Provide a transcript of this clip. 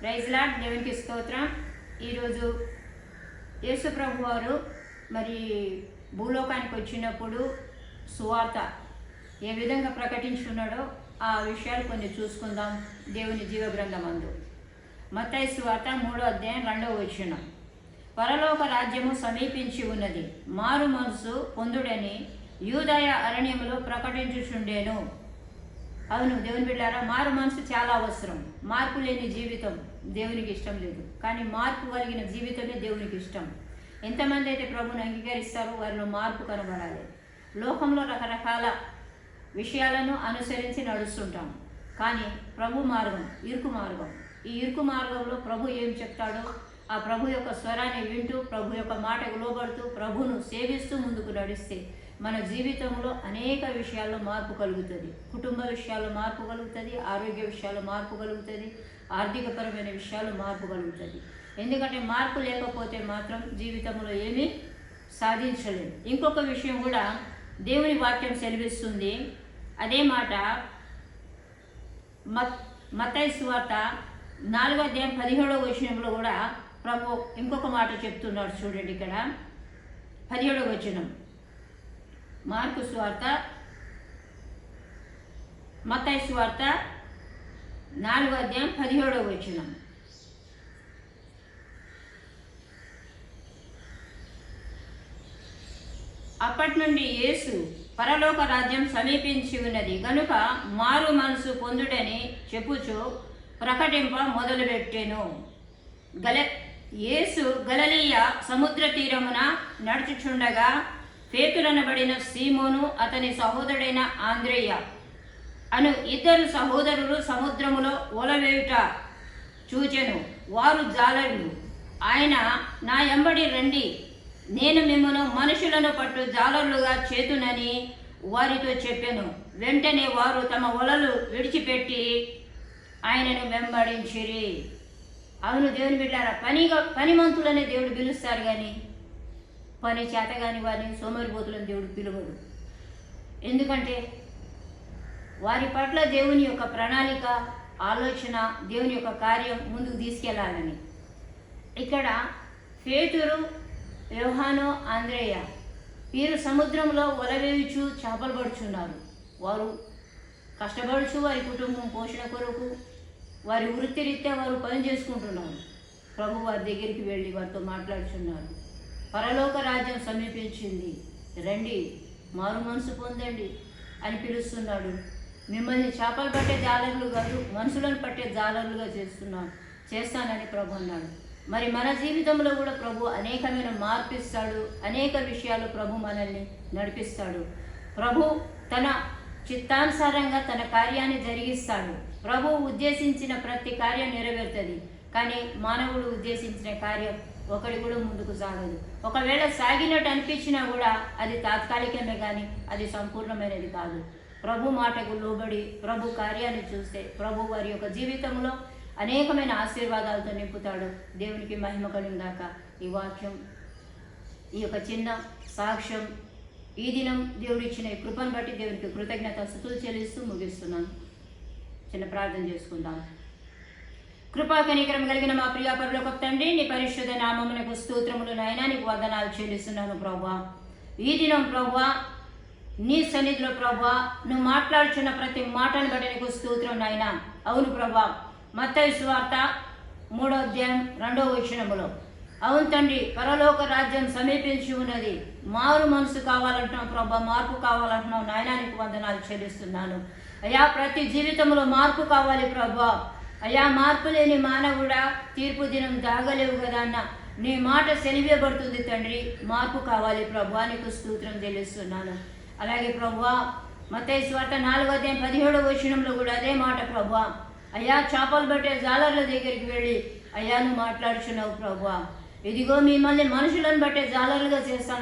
Praise lord దేవునికి స్తోత్రం. ఈరోజు యేసుప్రభు వారు మరి భూలోకానికి వచ్చినప్పుడు సువార్త ఏ విధంగా ప్రకటించున్నాడో ఆ విషయాలు కొన్ని చూసుకుందాం దేవుని జీవగ్రంథం అందు మత్తయి సువార్త మూడో అధ్యాయం రెండవ వచ్చిన పరలోక రాజ్యము సమీపించి ఉన్నది. మారు మనసు పొందుడని యూదయ అరణ్యములో ప్రకటించుచుండేను. అవును దేవుని బిడ్డారా మారు మనసు చాలా అవసరం. మార్పు లేని జీవితం దేవునికి ఇష్టం లేదు. కానీ మార్పు కలిగిన జీవితమే దేవునికి ఇష్టం. ఎంతమంది అయితే ప్రభుని అంగీకరిస్తారో వారిలో మార్పు కనబడాలి. లోకంలో రకరకాల విషయాలను అనుసరించి నడుస్తుంటాం. కానీ ప్రభు మార్గం ఇరుకు మార్గం. ఈ ఇరుకు మార్గంలో ప్రభు ఏం చెప్తాడో ఆ ప్రభు యొక్క స్వరాన్ని వింటూ ప్రభు యొక్క మాటకు లోబడుతూ ప్రభును సేవిస్తూ ముందుకు నడిస్తే మన జీవితంలో అనేక విషయాల్లో మార్పు కలుగుతుంది. కుటుంబ విషయాల్లో మార్పు కలుగుతుంది ఆరోగ్య విషయాల్లో మార్పు కలుగుతుంది ఆర్థికపరమైన విషయాల్లో మార్పు కలుగుతుంది. ఎందుకంటే మార్పు లేకపోతే మాత్రం జీవితంలో ఏమీ సాధించలేము. ఇంకొక విషయం కూడా దేవుని వాక్యం సెలవిస్తుంది. అదే మాట మత్ మతైస్ వార్త నాలుగో అధ్యాయం పదిహేడవ వచనంలో కూడా ప్రభు ఇంకొక మాట చెప్తున్నాడు చూడండి ఇక్కడ. పదిహేడవ వచనం. మార్కు స్వార్త మతాయి స్వార్త నాలుగో అధ్యాయం పదిహేడవ వచనం. అప్పటి నుండి యేసు పరలోక రాజ్యం సమీపించి ఉన్నది. గనుక మారు మనసు పొందుడని చెప్పుచు ప్రకటింప మొదలుపెట్టెను. గల యేసు గలలీయ సముద్ర తీరమున నడుచుచుండగా పేతులనబడిన సీమోను అతని సహోదరుడైన ఆంధ్రేయ అను ఇద్దరు సహోదరులు సముద్రములో ఓలవేయుట చూచెను. వారు జాలరులు ఆయన నా ఎంబడి రండి. నేను మిమ్మను మనుషులను పట్టు జాలరులుగా చేతునని వారితో చెప్పాను. వెంటనే వారు తమ వలలు విడిచిపెట్టి ఆయనను వెంబడించిరి. అవును దేవుని బిడ్డారా పనిగా పనిమంతులనే దేవుడు పిలుస్తారు కానీ పని చేత కానీ వారిని సోమరిపోతులను దేవుడు పిలువడు. ఎందుకంటే వారి పట్ల దేవుని యొక్క ప్రణాళిక ఆలోచన దేవుని యొక్క కార్యం ముందుకు తీసుకెళ్ళాలని. ఇక్కడ పేతురు యోహాను ఆంధ్రేయ వీరు సముద్రంలో ఒలవేయుచు చేపలు పడుచున్నారు. వారు కష్టపడుచు వారి కుటుంబం పోషణ కొరకు వారి వృత్తిరీత్యా వారు పని చేసుకుంటున్నారు. ప్రభు వారి దగ్గరికి వెళ్ళి వారితో మాట్లాడుచున్నారు. పరలోక రాజ్యం సమీపించింది. రండి మారు మనసు పొందండి అని పిలుస్తున్నాడు. మిమ్మల్ని చేపలు పట్టే జాలర్లు కాదు మనుషులను పట్టే జాలర్లుగా చేస్తున్నాను చేస్తానని ప్రభు అన్నాడు. మరి మన జీవితంలో కూడా ప్రభు అనేకమైన మార్పిస్తాడు అనేక విషయాలు ప్రభు మనల్ని నడిపిస్తాడు. ప్రభు తన చిత్తానుసారంగా తన కార్యాన్ని జరిగిస్తాడు. ప్రభు ఉద్దేశించిన ప్రతి కార్యం నెరవేరుతుంది. కానీ మానవుడు ఉద్దేశించిన కార్యం ఒకటి కూడా ముందుకు సాగదు. ఒకవేళ సాగినట్టు అనిపించినా కూడా అది తాత్కాలికమే కానీ అది సంపూర్ణమైనది కాదు. ప్రభు మాటకు లోబడి ప్రభు కార్యాన్ని చూస్తే ప్రభు వారి యొక్క జీవితంలో అనేకమైన ఆశీర్వాదాలతో నింపుతాడు. దేవునికి మహిమ కలుగుదాక ఈ వాక్యం ఈ యొక్క చిన్న సాక్ష్యం ఈ దినం దేవుడు ఇచ్చిన ఈ కృపను బట్టి దేవునికి కృతజ్ఞత స్థుతులు చెల్లిస్తూ ముగిస్తున్నాను చిన్న ప్రార్థన చేసుకుందాం. కృపా కనికరం కలిగిన మా ప్రియా పరులకు తండ్రి నీ పరిశుద్ధ నామమునకు స్తోత్రములు నాయన నీకు వందనాలు చెల్లిస్తున్నాను ప్రభా. ఈ దినం ప్రభా నీ సన్నిధిలో ప్రభా నువ్వు మాట్లాడుచున్న ప్రతి మాటను బట్టి నీకు స్తోత్రం నాయన. అవును ప్రభా మత్తయి సువార్త మూడో అధ్యాయం రెండో వచనములో. అవును తండ్రి పరలోక రాజ్యం సమీపించి ఉన్నది. మారు మనసు కావాలంటున్నావు ప్రభా మార్పు కావాలంటున్నావు. నాయనానికి వందనాలు చెల్లిస్తున్నాను. అయ్యా ప్రతి జీవితంలో మార్పు కావాలి ప్రభా. అయ్యా మార్పు లేని మానవుడా తీర్పు దినం దాగలేవు కదా అన్న. నీ మాట సెలివేయబడుతుంది తండ్రి. మార్పు కావాలి ప్రభా నీకు స్తోత్రం తెలుస్తున్నాను అలాగే ప్రభా మతేశ్వార్త స్వార్త నాలుగో అధ్యాయం పదిహేడవ వచనంలో కూడా అదే మాట ప్రభా. అయ్యా చేపలు పట్టే జాలర్ల దగ్గరికి వెళ్ళి అయ్యా నువ్వు మాట్లాడుచున్నావు ప్రభా. ఇదిగో మిమ్మల్ని మనుషులను బట్టే జాలర్లుగా చేస్తాను.